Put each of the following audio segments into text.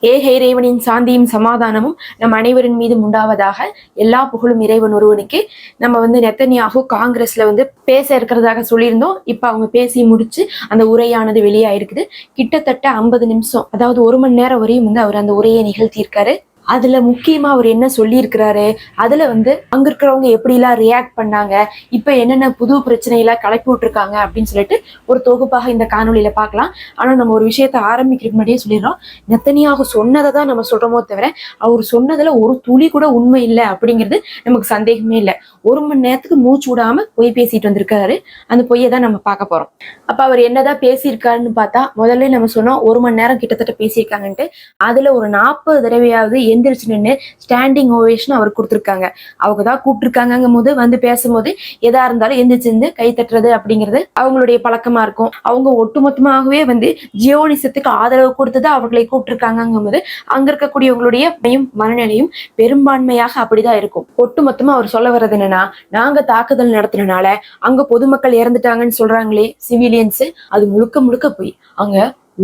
ஏக இறைவனின் சாந்தியும் சமாதானமும் நம் அனைவரின் மீதும் உண்டாவதாக எல்லா புகழும் இறைவன் ஒருவனுக்கு. நம்ம வந்து நெத்தனியாகும் காங்கிரஸ்ல வந்து பேச இருக்கிறதாக சொல்லியிருந்தோம். இப்போ அவங்க பேசி முடிச்சு அந்த உரையானது வெளியாயிருக்குது. கிட்டத்தட்ட ஐம்பது நிமிஷம் அதாவது ஒரு மணி நேரம் வரையும் வந்து அவர் அந்த உரையை நிகழ்த்தியிருக்காரு. அதுல முக்கியமா அவர் என்ன சொல்லியிருக்கிறாரு? அதுல வந்து அங்க இருக்கிறவங்க எப்படிலாம் ரியாக்ட் பண்ணாங்க? இப்ப என்னென்ன புது பிரச்சனையெல்லாம் கலப்பி விட்டுருக்காங்க அப்படின்னு சொல்லிட்டு ஒரு தொகுப்பாக இந்த காணொளியில பார்க்கலாம். ஆனா நம்ம ஒரு விஷயத்த ஆரம்பிக்கிறதுக்கு முன்னாடியே சொல்லிடுறோம். நெத்தனியாக சொன்னதை தான் நம்ம சொல்றோமோ தவிர அவர் சொன்னதுல ஒரு துளி கூட உண்மை இல்லை அப்படிங்கிறது நமக்கு சந்தேகமே இல்லை. ஒரு மணி நேரத்துக்கு மூச்சு விடாம பொய் பேசிட்டு வந்திருக்காரு. அந்த பொய்யை தான் நம்ம பார்க்க போறோம். அப்ப அவர் என்னதான் பேசியிருக்காருன்னு பார்த்தா முதல்ல நம்ம சொன்னோம் ஒரு மணி நேரம் கிட்டத்தட்ட பேசியிருக்காங்கன்ட்டு. அதுல ஒரு நாற்பது தடவையாவது எந்திரிச்சு நின்று ஸ்டாண்டிங் ஓவேஷன் அவர் கொடுத்துருக்காங்க. அவங்க தான் கூப்பிட்டுருக்காங்கும் போது வந்து பேசும்போது எதா இருந்தாலும் எந்திரிச்சு இருந்து கை தட்டுறது அப்படிங்கிறது அவங்களுடைய பழக்கமா இருக்கும். அவங்க ஒட்டுமொத்தமாகவே வந்து ஜியோனிசத்துக்கு ஆதரவு கொடுத்தது அவர்களை கூப்பிட்டுருக்காங்கும் போது அங்க இருக்கக்கூடியவங்களுடைய பயம் மனநிலையும் பெரும்பான்மையாக அப்படிதான் இருக்கும். ஒட்டுமொத்தமா அவர் சொல்ல வர்றது என்னன்னா நாங்க தாக்குதல் நடத்தினால அங்க பொதுமக்கள் இறந்துட்டாங்கன்னு சொல்றாங்களே சிவிலியன்ஸ் அது முழுக்க முழுக்க போய் அங்க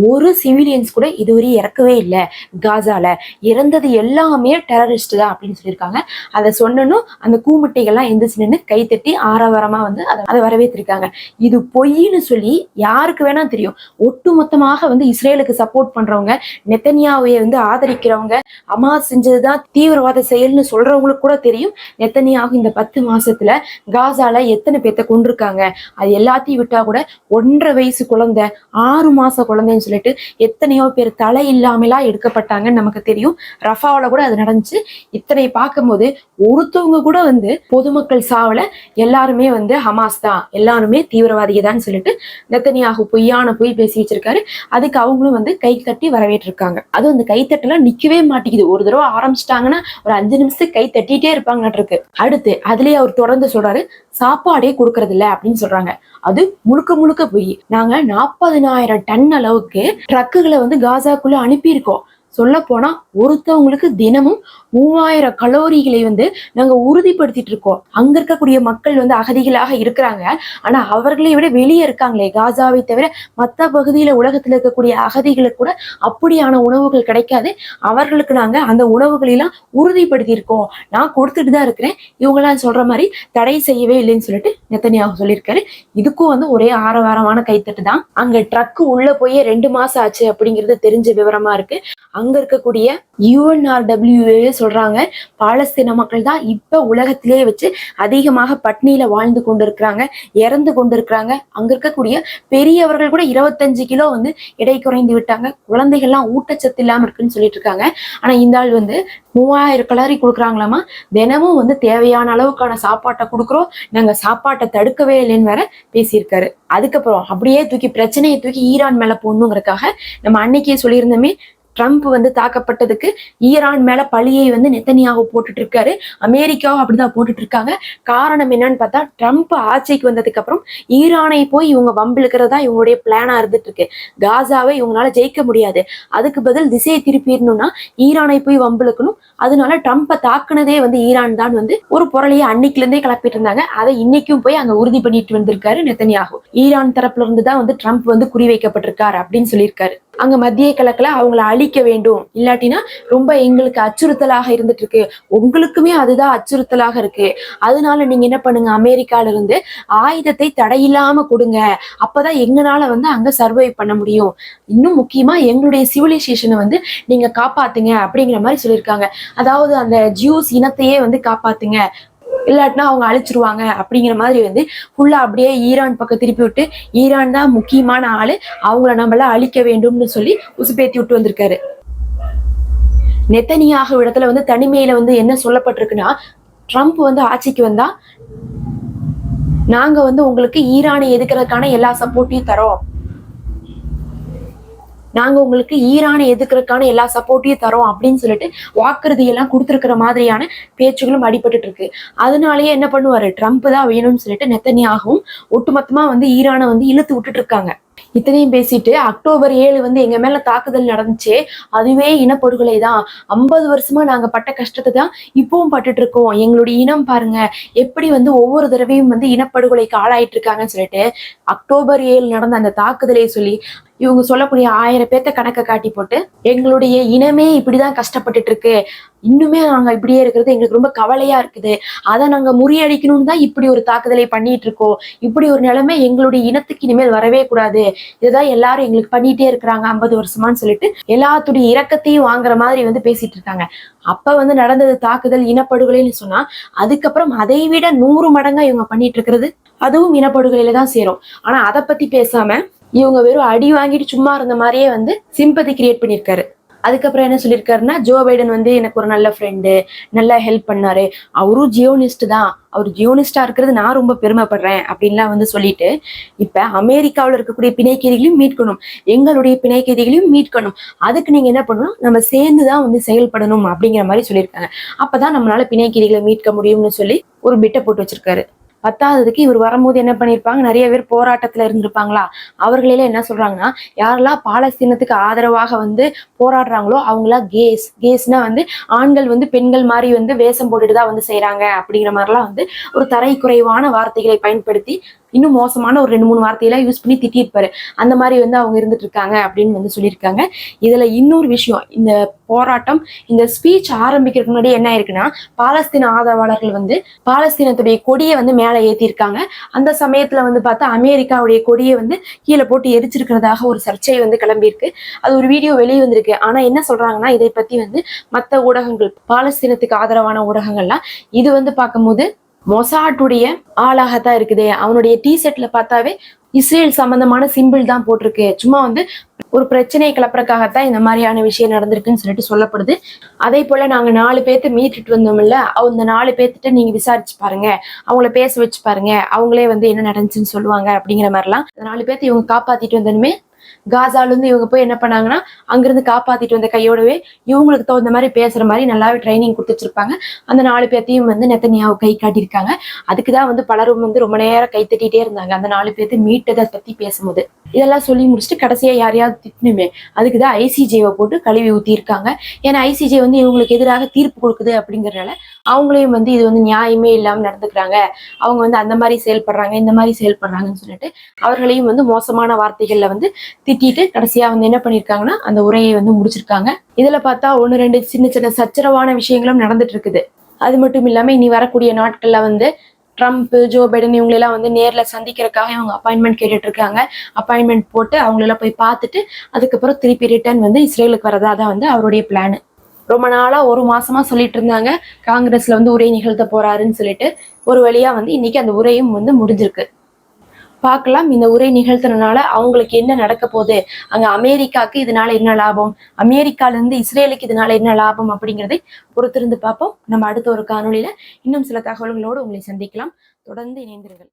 ஒரு சிவிலியன்ஸ் கூட இதுவரை இறக்கவே இல்லை காசால. இறந்தது எல்லாமே டெரரிஸ்ட் தான் அப்படின்னு சொல்லியிருக்காங்க. அதை சொன்னனும் அந்த கூமுட்டைகள்லாம் எந்திரிச்சு நின்று கைத்தட்டி ஆரவாரமா வந்து அதை அதை வரவேற்றிருக்காங்க. இது பொய்ன்னு சொல்லி யாருக்கு வேணா தெரியும். ஒட்டுமொத்தமாக வந்து இஸ்ரேலுக்கு சப்போர்ட் பண்றவங்க நெத்தனியாவை வந்து ஆதரிக்கிறவங்க அமாஸ் செஞ்சதுதான் தீவிரவாத செயல்னு சொல்றவங்களுக்கு கூட தெரியும். நெத்தனியாக இந்த பத்து மாசத்துல காசால எத்தனை பேர்த்த கொண்டிருக்காங்க அது எல்லாத்தையும் விட்டா கூட ஒன்றரை வயசு குழந்தை ஆறு மாச குழந்தைன்னு சொல்லிட்டு எத்தனையோ பேர் தலை இல்லாமலாம் எடுக்கப்பட்டாங்கன்னு நமக்கு தெரியும். ரஃபாவில் கூட அது நடந்துச்சு. இத்தனை பார்க்கும்போது ஒருத்தவங்க கூட வந்து பொதுமக்கள் சாவல எல்லாருமே வந்து ஹமாஸ் தான். எல்லாருமே தீவிரவாதிக தான் சொல்லிட்டு நெத்தனியாக பொய்யான பொய் பேசி வச்சிருக்காரு. அதுக்கு அவங்களும் வந்து கை தட்டி வரவேற்றிருக்காங்க. அதுவும் அந்த கைத்தட்டெல்லாம் நிக்கவே மாட்டேங்குது. ஒரு தடவை ஆரம்பிச்சிட்டாங்கன்னா ஒரு அஞ்சு நிமிஷத்துக்கு கை தட்டிட்டே இருப்பாங்கன்னு இருக்கு. அடுத்து அதுலயே அவர் தொடர்ந்து சொல்றாரு சாப்பாடே கொடுக்கறது இல்லை அப்படின்னு சொல்றாங்க. அது முழுக்க முழுக்க பொய். நாங்க நாற்பதினாயிரம் டன் அளவுக்கு ட்ரக்குகளை வந்து காசாக்குள்ள அனுப்பியிருக்கோம். சொல்லப்போனா போனா ஒருத்தவங்களுக்கு தினமும் மூவாயிரம் கலோரிகளை வந்து நாங்க உறுதிப்படுத்திட்டு இருக்கோம். அங்க இருக்கக்கூடிய மக்கள் வந்து அகதிகளாக இருக்கிறாங்க. ஆனா அவர்களை விட வெளியே இருக்காங்களே காசாவை தவிர மற்ற பகுதியில உலகத்துல இருக்கக்கூடிய அகதிகளுக்கு கூட அப்படியான உணவுகள் கிடைக்காது. அவர்களுக்கு நாங்க அந்த உணவுகளெல்லாம் உறுதிப்படுத்தி இருக்கோம். நான் கொடுத்துட்டு தான் இருக்கிறேன். இவங்கெல்லாம் சொல்ற மாதிரி தடை செய்யவே இல்லைன்னு சொல்லிட்டு நெத்தனியாக சொல்லியிருக்காரு. இதுக்கும் வந்து ஒரே ஆரவாரமான கைத்தட்டு தான். அங்க ட்ரக்கு உள்ள போய் ரெண்டு மாசம் ஆச்சு அப்படிங்கிறது தெரிஞ்ச விவரமா இருக்கு. அங்க அங்க இருக்கக்கூடிய யூஎன்ஆர்டபிள்யூஏ சொல்றாங்க. பாலஸ்தீன மக்கள் தான் இப்ப உலகத்திலேயே வச்சு அதிகமாக பட்னியில வாழ்ந்து கொண்டிருக்கிறாங்க இறந்து கொண்டிருக்கிறாங்க. அங்க இருக்கக்கூடிய பெரியவர்கள் கூட இருபத்தஞ்சு கிலோ வந்து எடை குறைந்து விட்டாங்க. குழந்தைகள்லாம் ஊட்டச்சத்து இல்லாம இருக்குன்னு சொல்லிட்டு இருக்காங்க. ஆனா இந்த ஆள் வந்து மூவாயிரம் கலரி கொடுக்குறாங்களாமா? தினமும் வந்து தேவையான அளவுக்கான சாப்பாட்டை கொடுக்குறோம். நாங்க சாப்பாட்டை தடுக்கவே இல்லைன்னு வேற பேசியிருக்காரு. அதுக்கப்புறம் அப்படியே தூக்கி பிரச்சனையை தூக்கி ஈரான் மேல போடணுங்கிறதுக்காக நம்ம அன்னைக்கே சொல்லியிருந்தோமே ட்ரம்ப் வந்து தாக்கப்பட்டதுக்கு ஈரான் மேல பழியை வந்து நெத்தனியாக போட்டுட்டு இருக்காரு அமெரிக்காவும் அப்படிதான் போட்டுட்டு இருக்காங்க காரணம் என்னன்னு பார்த்தா ட்ரம்ப் ஆட்சிக்கு வந்ததுக்கு அப்புறம் ஈரானை போய் இவங்க வம்பிழுக்கிறதா இவங்களுடைய பிளானா இருந்துட்டு இருக்கு காசாவை இவங்களால ஜெயிக்க முடியாது. அதுக்கு பதில் திசையை திருப்பிடணும்னா ஈரானை போய் வம்பிழுக்கணும். அதனால ட்ரம்ப்பை தாக்குனதே வந்து ஈரான் தான் வந்து ஒரு பொருளையை அன்னைக்குல இருந்தே கிளப்பிட்டு இருந்தாங்க அதை இன்னைக்கும் போய் அங்க உறுதி பண்ணிட்டு வந்திருக்காரு நெத்தனியாகும் ஈரான் தரப்புல இருந்து தான் வந்து ட்ரம்ப் வந்து குறிவைக்கப்பட்டிருக்காரு அப்படின்னு சொல்லியிருக்காரு. அங்க மத்திய கிழக்குல அவங்கள அழிக்க வேண்டும். இல்லாட்டினா ரொம்ப எங்களுக்கு அச்சுறுத்தலாக இருந்துட்டு இருக்கு உங்களுக்குமே அதுதான் அச்சுறுத்தலாக இருக்கு. அதனால நீங்க என்ன பண்ணுங்க? அமெரிக்கால இருந்து ஆயுதத்தை தடையில்லாம கொடுங்க. அப்பதான் எங்களால வந்து அங்க சர்வை பண்ண முடியும். இன்னும் முக்கியமா எங்களுடைய சிவிலைசேஷனை வந்து நீங்க காப்பாத்துங்க அப்படிங்கிற மாதிரி சொல்லியிருக்காங்க. அதாவது அந்த ஜூஸ் இனத்தையே வந்து காப்பாத்துங்க. இல்லாட்டினா அவங்க அழிச்சிருவாங்க அப்படிங்கிற மாதிரி வந்து ஃபுல்லா அப்படியே ஈரான் பக்கம் திருப்பி விட்டு ஈரான் தான் முக்கியமான ஆளு. அவங்கள நம்மள அழிக்க வேண்டும்னு சொல்லி உசுப்பேத்தி விட்டு வந்திருக்காரு. நெத்தனியாக இடத்துல வந்து தனிமையில வந்து என்ன சொல்லப்பட்டிருக்குன்னா ட்ரம்ப் வந்து ஆட்சிக்கு வந்தா நாங்க வந்து உங்களுக்கு ஈரானை எதுக்கிறதுக்கான எல்லா சப்போர்ட்டையும் தரோம். நாங்க உங்களுக்கு ஈரானை எதுக்குறதுக்கான எல்லா சப்போர்ட்டையும் தரோம் அப்படின்னு சொல்லிட்டு வாக்குறுதி எல்லாம் கொடுத்துருக்கிற மாதிரியான பேச்சுகளும் அடிபட்டுட்டு இருக்கு. அதனாலயே என்ன பண்ணுவாரு? ட்ரம்ப் தான் வேணும்னு சொல்லிட்டு நெத்தனியாகவும் ஒட்டுமொத்தமா வந்து ஈரானை வந்து இழுத்து விட்டுட்டு இருக்காங்க. இத்தனையும் பேசிட்டு அக்டோபர் ஏழு வந்து எங்க மேல தாக்குதல் நடந்துச்சு. அதுவே இனப்படுகொலை தான். ஐம்பது வருஷமா நாங்க பட்ட கஷ்டத்தை தான் இப்பவும் பட்டுட்டு இருக்கோம். எங்களுடைய இனம் பாருங்க எப்படி வந்து ஒவ்வொரு தடவையும் வந்து இனப்படுகொலைக்கு ஆளாயிட்டு இருக்காங்கன்னு சொல்லிட்டு அக்டோபர் ஏழு நடந்த அந்த தாக்குதலை சொல்லி இவங்க சொல்லக்கூடிய ஆயிரம் பேர்த்த கணக்கை காட்டி போட்டு எங்களுடைய இனமே இப்படிதான் கஷ்டப்பட்டுட்டு இருக்கு இன்னுமே நாங்க இப்படியே இருக்கிறது எங்களுக்கு ரொம்ப கவலையா இருக்குது. அதை நாங்க முறியடிக்கணும்னு தான் இப்படி ஒரு தாக்குதலை பண்ணிட்டு இருக்கோம் இப்படி ஒரு நிலைமை எங்களுடைய இனத்துக்கு இனிமேல் வரவே கூடாது. இதுதான் எல்லாரும் எங்களுக்கு பண்ணிட்டே இருக்கிறாங்க ஐம்பது வருஷமான்னு சொல்லிட்டு. எல்லாத்துடைய இரக்கத்தையும் வாங்குற மாதிரி வந்து பேசிட்டு இருக்காங்க அப்ப வந்து நடந்தது தாக்குதல் இனப்படுகொலைன்னு சொன்னா அதுக்கப்புறம் அதை விட நூறு மடங்கா இவங்க பண்ணிட்டு இருக்கிறது அதுவும் இனப்படுகொலையில தான் சேரும். ஆனா அதை பத்தி பேசாம இவங்க வெறும் அடி வாங்கிட்டு சும்மா இருந்த மாதிரியே வந்து சிம்பதி கிரியேட் பண்ணியிருக்காரு. அதுக்கப்புறம் என்ன சொல்லியிருக்காருன்னா ஜோ பைடன் வந்து எனக்கு ஒரு நல்ல ஃப்ரெண்டு நல்லா ஹெல்ப் பண்ணாரு. அவரும் ஜியோனிஸ்ட் தான். அவர் ஜியோனிஸ்டா இருக்கிறது நான் ரொம்ப பெருமைப்படுறேன் அப்படின்லாம் வந்து சொல்லிட்டு இப்ப அமெரிக்காவில் இருக்கக்கூடிய பிணைக்கைதிகளையும் மீட்கணும். எங்களுடைய பிணைக்கைதிகளையும் மீட்கணும். அதுக்கு நீங்க என்ன பண்ணணும்? நம்ம சேர்ந்து தான் வந்து செயல்படணும் அப்படிங்கிற மாதிரி சொல்லியிருக்காங்க. அப்பதான் நம்மளால பிணைக்கைதிகளை மீட்க முடியும்னு சொல்லி ஒரு பிட்டை போட்டு வச்சிருக்காரு. பத்தாவதுக்கு இவர் வரும்போது என்ன பண்ணியிருப்பாங்க நிறைய பேர் போராட்டத்துல இருந்திருப்பாங்களா? அவர்களே என்ன சொல்றாங்கன்னா யாரெல்லாம் பாலஸ்தீனத்துக்கு ஆதரவாக வந்து போராடுறாங்களோ அவங்களாம் கேஸ் கேஸ்னா வந்து ஆண்கள் வந்து பெண்கள் மாதிரி வந்து வேஷம் போட்டுட்டு தான் வந்து செய்கிறாங்க அப்படிங்கிற மாதிரிலாம் வந்து ஒரு தரை குறைவான வார்த்தைகளை பயன்படுத்தி இன்னும் மோசமான ஒரு ரெண்டு மூணு வார்த்தையெல்லாம் யூஸ் பண்ணி திட்டிருப்பாரு அந்த மாதிரி வந்து அவங்க இருந்துட்டு இருக்காங்க அப்படின்னு வந்து சொல்லியிருக்காங்க. இதுல இன்னொரு விஷயம் இந்த போராட்டம் இந்த ஸ்பீச் ஆரம்பிக்கிறதுக்கு முன்னாடி என்ன ஆயிருக்குன்னா பாலஸ்தீன ஆதரவாளர்கள் வந்து பாலஸ்தீனத்துடைய கொடியை வந்து மேலே ஏற்றிருக்காங்க அந்த சமயத்துல வந்து பார்த்தா அமெரிக்காவுடைய கொடியை வந்து கீழே போட்டு எரிச்சிருக்கிறதாக ஒரு சர்ச்சை வந்து கிளம்பியிருக்கு. அது ஒரு வீடியோ வெளியே வந்திருக்கு. ஆனா என்ன சொல்றாங்கன்னா இதை பத்தி வந்து மற்ற ஊடகங்கள் பாலஸ்தீனத்துக்கு ஆதரவான ஊடகங்கள்லாம் இது வந்து பார்க்கும்போது மொசாட்டுடைய ஆளாகத்தான் இருக்குது. அவனுடைய டிஷர்ட்ல பார்த்தாவே இஸ்ரேல் சம்பந்தமான சிம்பிள் தான் போட்டிருக்கு. சும்மா வந்து ஒரு பிரச்சனையை கிளப்புறக்காகத்தான் இந்த மாதிரியான விஷயம் நடந்திருக்குன்னு சொல்லிட்டு சொல்லப்படுது. அதே போல நாங்க நாலு பேர்த்த மீட்டுட்டு வந்தோம்ல அந்த நாலு பேர்த்திட்ட நீங்க விசாரிச்சு பாருங்க. அவங்கள பேச வச்சு பாருங்க. அவங்களே வந்து என்ன நடந்துச்சுன்னு சொல்லுவாங்க அப்படிங்கிற மாதிரிலாம் அந்த நாலு பேர்த்த இவங்க காப்பாத்திட்டு வந்தனுமே காசாலேருந்து இவங்க போய் என்ன பண்ணாங்கன்னா அங்கேருந்து காப்பாத்திட்டு வந்த கையோடவே இவங்களுக்கு தகுந்த மாதிரி பேசுற மாதிரி நல்லாவே ட்ரைனிங் கொடுத்து வச்சிருப்பாங்க அந்த நாலு பேர்த்தையும் வந்து நெத்தனியாவை கை காட்டியிருக்காங்க. அதுக்கு தான் வந்து பலரும் வந்து ரொம்ப நேரம் கை தட்டிகிட்டே இருந்தாங்க. அந்த நாலு பேர்த்து மீட்டதை பத்தி பேசும்போது. இதெல்லாம் சொல்லி முடிச்சுட்டு கடைசியா யாரையாவது திட்டணுமே. அதுக்கு தான் ஐசிஜேவை போட்டு கழுவி ஊற்றியிருக்காங்க ஏன்னா ஐசிஜே வந்து இவங்களுக்கு எதிராக தீர்ப்பு கொடுக்குது அப்படிங்கறதுனால அவங்களையும் வந்து இது வந்து நியாயமே இல்லாமல் நடந்துக்கிறாங்க. அவங்க வந்து அந்த மாதிரி செயல்படுறாங்க இந்த மாதிரி செயல்படுறாங்கன்னு சொல்லிட்டு அவர்களையும் வந்து மோசமான வார்த்தைகள்ல வந்து திட்டிட்டு கடைசியா வந்து என்ன பண்ணியிருக்காங்கன்னா அந்த உரையை வந்து முடிச்சிருக்காங்க. இதில் பார்த்தா ஒன்னு ரெண்டு சின்ன சின்ன சச்சரவான விஷயங்களும் நடந்துட்டு இருக்குது. அது மட்டும் இல்லாமல் இனி வரக்கூடிய நாட்களில் வந்து ட்ரம்ப் ஜோ பைடன் இவங்களெல்லாம் வந்து நேரில் சந்திக்கிறதுக்காக இவங்க அப்பாயின்மெண்ட் கேட்டுட்டு இருக்காங்க அப்பாயின்மெண்ட் போட்டு அவங்களெல்லாம் போய் பார்த்துட்டு அதுக்கப்புறம் திருப்பி ரிட்டர்ன் வந்து இஸ்ரேலுக்கு வரதா தான் வந்து அவருடைய பிளான் ரொம்ப நாளா ஒரு மாசமா சொல்லிட்டு இருந்தாங்க. காங்கிரஸ்ல வந்து உரை நிகழ்த்த போறாருன்னு சொல்லிட்டு ஒரு வழியா வந்து இன்னைக்கு அந்த உரையும் வந்து முடிஞ்சிருக்கு. பார்க்கலாம். இந்த உரை நிகழ்த்தினால அவங்களுக்கு என்ன நடக்க போகுது? அங்க அமெரிக்காக்கு இதனால என்ன லாபம்? அமெரிக்கால இருந்து இஸ்ரேலுக்கு இதனால என்ன லாபம் அப்படிங்கிறதை பொறுத்திருந்து பார்ப்போம். நம்ம அடுத்த ஒரு காணொளியில இன்னும் சில தகவல்களோடு உங்களை சந்திக்கலாம். தொடர்ந்து இணைந்திருங்கள்.